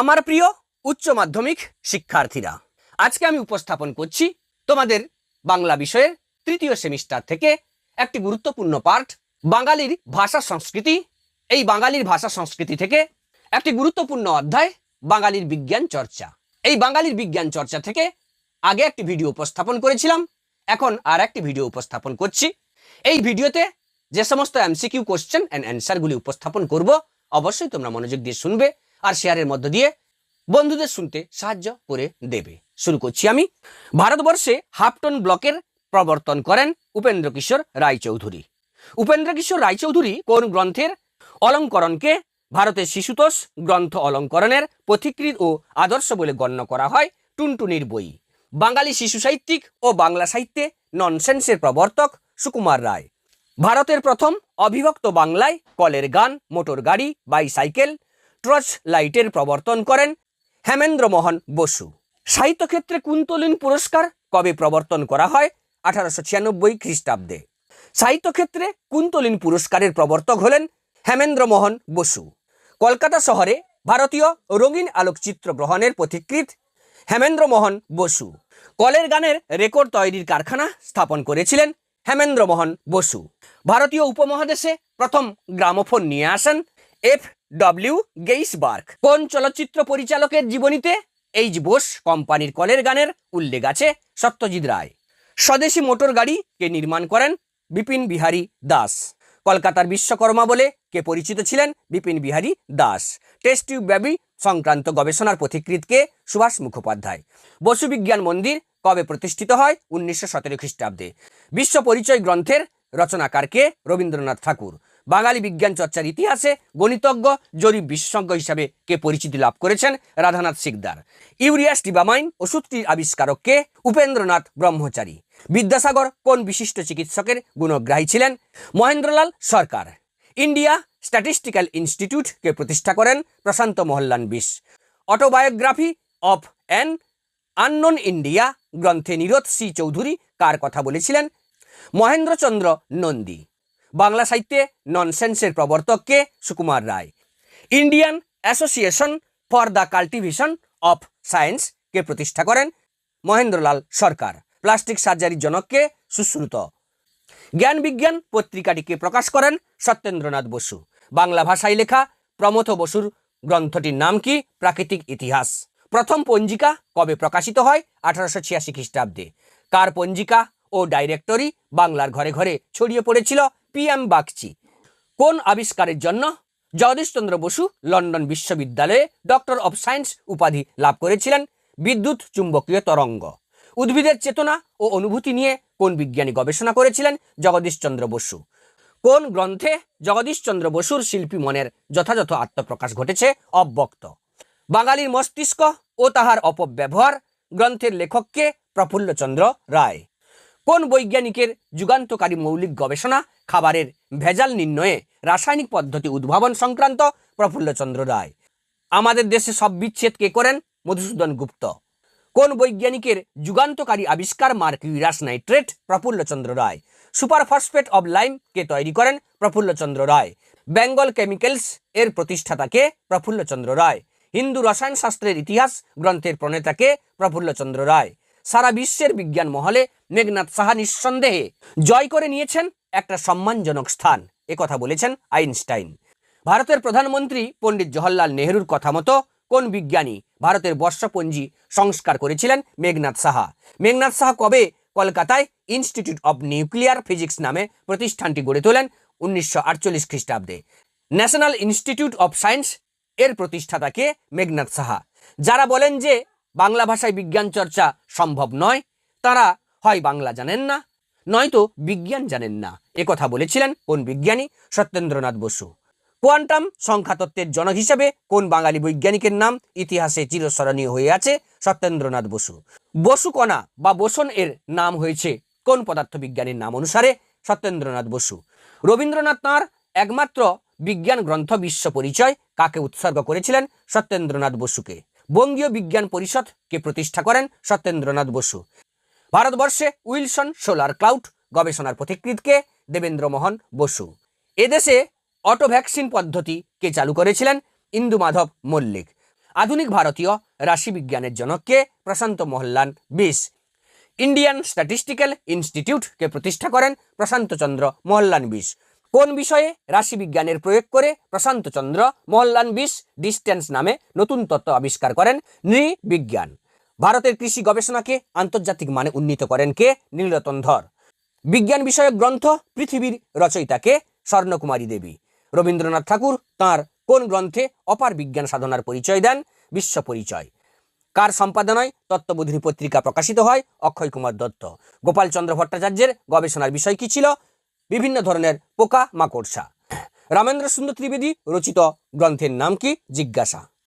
আমার প্রিয় উচ্চ মাধ্যমিক শিক্ষার্থীরা, আজকে আমি উপস্থাপন করছি তোমাদের বাংলা বিষয়ের তৃতীয় সেমিস্টার থেকে একটি গুরুত্বপূর্ণ পার্ট বাঙালির ভাষা সংস্কৃতি। এই বাঙালির ভাষা সংস্কৃতি থেকে একটি গুরুত্বপূর্ণ অধ্যায়, বাঙালির বিজ্ঞান চর্চা। এই বাঙালির বিজ্ঞান চর্চা থেকে আগে একটি ভিডিও উপস্থাপন করেছিলাম, এখন আর একটি ভিডিও উপস্থাপন করছি। এই ভিডিওতে যে সমস্ত এমসিকিউ কোশ্চেন অ্যান্ড অ্যান্সারগুলি উপস্থাপন করব, অবশ্যই তোমরা মনোযোগ দিয়ে শুনবে। আর শেয়ারের মধ্য দিয়ে বন্ধুদের শুনতে সাহায্য করে দেবে। শুরু করছি আমি। ভারতবর্ষে হাফটন ব্লকের প্রবর্তন করেন উপেন্দ্র কিশোর রায়চৌধুরী। উপেন্দ্র কিশোর রায়চৌধুরী কোন গ্রন্থের অলঙ্করণকে ভারতের শিশুতোষ গ্রন্থ অলঙ্করণের পথিকৃত ও আদর্শ বলে গণ্য করা হয়? টুনটুনির বই। বাঙালি শিশু সাহিত্যিক ও বাংলা সাহিত্যে ননসেন্সের প্রবর্তক সুকুমার রায়। ভারতের প্রথম অবিভক্ত বাংলায় কলের গান, মোটর গাড়ি, বাইসাইকেল টর্চ লাইটের প্রবর্তন করেন হেমেন্দ্র মোহন বসু। সাহিত্যক্ষেত্রে কুন্তলিন পুরস্কার কবে প্রবর্তন করা হয়? আঠারোশো ছিয়ানব্বই খ্রিস্টাব্দে। সাহিত্যক্ষেত্রে কুন্তলিন পুরস্কারের প্রবর্তক হলেন হেমেন্দ্র মোহন বসু। কলকাতা শহরে ভারতীয় রঙিন আলোকচিত্র গ্রহণের পথিকৃত হেমেন্দ্র মোহন বসু। কলের গানের রেকর্ড তৈরির কারখানা স্থাপন করেছিলেন হেমেন্দ্র মোহন বসু। ভারতীয় উপমহাদেশে প্রথম গ্রামোফোন নিয়ে আসেন এফ ডব্লিউ গেইসবার্গ কোন চলচ্চিত্র পরিচালকের জীবনীতে এইচ বোস কোম্পানির কলের গানের উল্লেখ আছে? সত্যজিৎ রায়। স্বদেশী মোটর গাড়ি কে নির্মাণ করেন? বিপিন বিহারী দাস। কলকাতার বিশ্বকর্মা বলে কে পরিচিত ছিলেন? Bipin Bihari Das. Test tube baby সংক্রান্ত গবেষণার পথিকৃত কে? সুভাষ মুখোপাধ্যায়। বসু বিজ্ঞান মন্দির কবে প্রতিষ্ঠিত হয়? উনিশশো সতেরো খ্রিস্টাব্দে। বিশ্ব পরিচয় গ্রন্থের রচনাকার কে? রবীন্দ্রনাথ ঠাকুর। বাঙালি বিজ্ঞান চর্চার ইতিহাসে গণিতজ্ঞ জরিপ বিশেষজ্ঞ হিসাবে কে পরিচিতি লাভ করেছেন? রাধানাথ সিকদার। ইউরিয়া স্টিবামাইন ওষুধটির আবিষ্কারক কে? উপেন্দ্রনাথ ব্রহ্মচারী। বিদ্যাসাগর কোন বিশিষ্ট চিকিৎসকের গুণগ্রাহী ছিলেন? Mahendralal Sarkar. India statistical institute কে প্রতিষ্ঠা করেন? Prashanta Mahalanobis. Autobiography of an unknown India গ্রন্থে নীরদ সি চৌধুরী কার কথা বলেছিলেন? মহেন্দ্রচন্দ্র নন্দী। বাংলা সাহিত্যে ননসেন্সের প্রবর্তক কে? Sukumar Ray. Indian association for the cultivation of science কে প্রতিষ্ঠা করেন মহেন্দ্রলাল সরকার। প্লাস্টিক সার্জারির জনককে সুশ্রুত। জ্ঞান বিজ্ঞান পত্রিকাটিকে প্রকাশ করেন সত্যেন্দ্রনাথ বসু। বাংলা ভাষায় লেখা প্রমথ বসুর গ্রন্থটির নাম কি? প্রাকৃতিক ইতিহাস। প্রথম পঞ্জিকা কবে প্রকাশিত হয়? আঠারোশো ছিয়াশি খ্রিস্টাব্দে। কার পঞ্জিকা ও ডাইরেক্টরি বাংলার ঘরে ঘরে ছড়িয়ে পড়েছিল পি এম বাগচি। কোন আবিষ্কারের জন্য জগদীশচন্দ্র বসু লন্ডন বিশ্ববিদ্যালয়ে ডক্টর অফ সায়েন্স উপাধি লাভ করেছিলেন? বিদ্যুৎ, চুম্বকীয় তরঙ্গ। উদ্ভিদের চেতনা ও অনুভূতি নিয়ে কোন বিজ্ঞানী গবেষণা করেছিলেন জগদীশচন্দ্র বসু? কোন গ্রন্থে জগদীশচন্দ্র বসুর শিল্পী মনের যথাযথ আত্মপ্রকাশ ঘটেছে? অব্যক্ত। বাঙালির মস্তিষ্ক ও তাহার অপব্যবহার গ্রন্থের লেখককে প্রফুল্লচন্দ্র রায়। কোন বৈজ্ঞানিকের যুগান্তকারী মৌলিক গবেষণা খাবারের ভেজাল নির্ণয়ে রাসায়নিক পদ্ধতি উদ্ভাবন সংক্রান্ত প্রফুল্লচন্দ্র রায়। আমাদের দেশে সব বিচ্ছেদ কে করেন? মধুসূদন গুপ্ত। কোন বৈজ্ঞানিকের যুগান্তকারী আবিষ্কার mercurous nitrate? Prafulla Chandra Ray. Super phosphate of lime কে তৈরি করেন? প্রফুল্লচন্দ্র রায়। বেঙ্গল কেমিক্যালস এর প্রতিষ্ঠাতাকে প্রফুল্লচন্দ্র রায়। হিন্দু রসায়ন শাস্ত্রের ইতিহাস গ্রন্থের প্রণেতাকে প্রফুল্লচন্দ্র রায়। সারা বিশ্বের বিজ্ঞান মহলে মেঘনাথ সাহা নিঃসন্দেহে জয় করে নিয়েছেন একটা সম্মানজনক স্থান একথা বলেছেন আইনস্টাইন। ভারতের প্রধানমন্ত্রী পণ্ডিত জওহরলাল নেহরুর কথা মতো কোন বিজ্ঞানী ভারতের বর্ষপঞ্জি সংস্কার করেছিলেন মেঘনাথ সাহা? মেঘনাথ সাহা কবে কলকাতায় ইনস্টিটিউট অব নিউক্লিয়ার ফিজিক্স নামে প্রতিষ্ঠানটি গড়ে তোলেন? উনিশশো আটচল্লিশ খ্রিস্টাব্দে। ন্যাশনাল ইনস্টিটিউট অব সায়েন্স এর প্রতিষ্ঠাতাকে মেঘনাথ সাহা? যারা বলেন যে বাংলা ভাষায় বিজ্ঞান চর্চা সম্ভব নয়, তারা হয় বাংলা জানেন না নয়তো বিজ্ঞান জানেন না। একথা বলেছিলেন কোন বিজ্ঞানী? সত্যেন্দ্রনাথ বসু। কোয়ান্টাম সংখ্যাতত্ত্বের জনক হিসেবে কোন বাঙালি বৈজ্ঞানিকের নাম ইতিহাসে চিরস্মরণীয় হয়ে আছে সত্যেন্দ্রনাথ বসু। বসু কণা বা বোসন এর নাম হয়েছে কোন পদার্থবিজ্ঞানীর নাম অনুসারে? সত্যেন্দ্রনাথ বসু। রবীন্দ্রনাথ তাঁর একমাত্র বিজ্ঞান গ্রন্থ বিশ্ব পরিচয় কাকে উৎসর্গ করেছিলেন? সত্যেন্দ্রনাথ বসুকে। বঙ্গীয় বিজ্ঞান পরিষদকে প্রতিষ্ঠা করেন সত্যেন্দ্রনাথ বসু। ভারতবর্ষে উইলসন সোলার ক্লাউড গবেষণার পথিকৃতকে দেবেন্দ্র মোহন বসু। এদেশে অটো ভ্যাকসিন পদ্ধতি কে চালু করেছিলেন? ইন্দু মাধব মল্লিক। আধুনিক ভারতীয় রাশিবিজ্ঞানের জনককে প্রশান্ত মোহনলাল বিশ। ইন্ডিয়ান স্ট্যাটিস্টিক্যাল ইনস্টিটিউটকে প্রতিষ্ঠা করেন? প্রশান্তচন্দ্র মোহনলাল বিশ। কোন বিষয়ে রাশিবিজ্ঞানের প্রয়োগ করে প্রশান্তচন্দ্র মোহনলাল বিশ? ডিস্টেন্স নামে নতুন তত্ত্ব আবিষ্কার করেন নৃবিজ্ঞান। ভারতের কৃষি গবেষণাকে আন্তর্জাতিক মানে উন্নীত করেন কে? নীলরতন ধর। বিজ্ঞান বিষয়ক গ্রন্থ, পৃথিবীর রচয়িতাকে স্বর্ণকুমারী দেবী। রবীন্দ্রনাথ ঠাকুর তাঁর কোন গ্রন্থে অপার বিজ্ঞান সাধনার পরিচয় দেন? বিশ্ব পরিচয়। কার সম্পাদনায় তত্ত্ববোধিনী পত্রিকা প্রকাশিত হয়? অক্ষয় কুমার দত্ত। গোপালচন্দ্র ভট্টাচার্যের গবেষণার বিষয় কি ছিল? বিভিন্ন ধরনের পোকা মাকড়সা। রামেন্দ্র সুন্দর ত্রিবেদী রচিত গ্রন্থের নাম কি? জিজ্ঞাসা।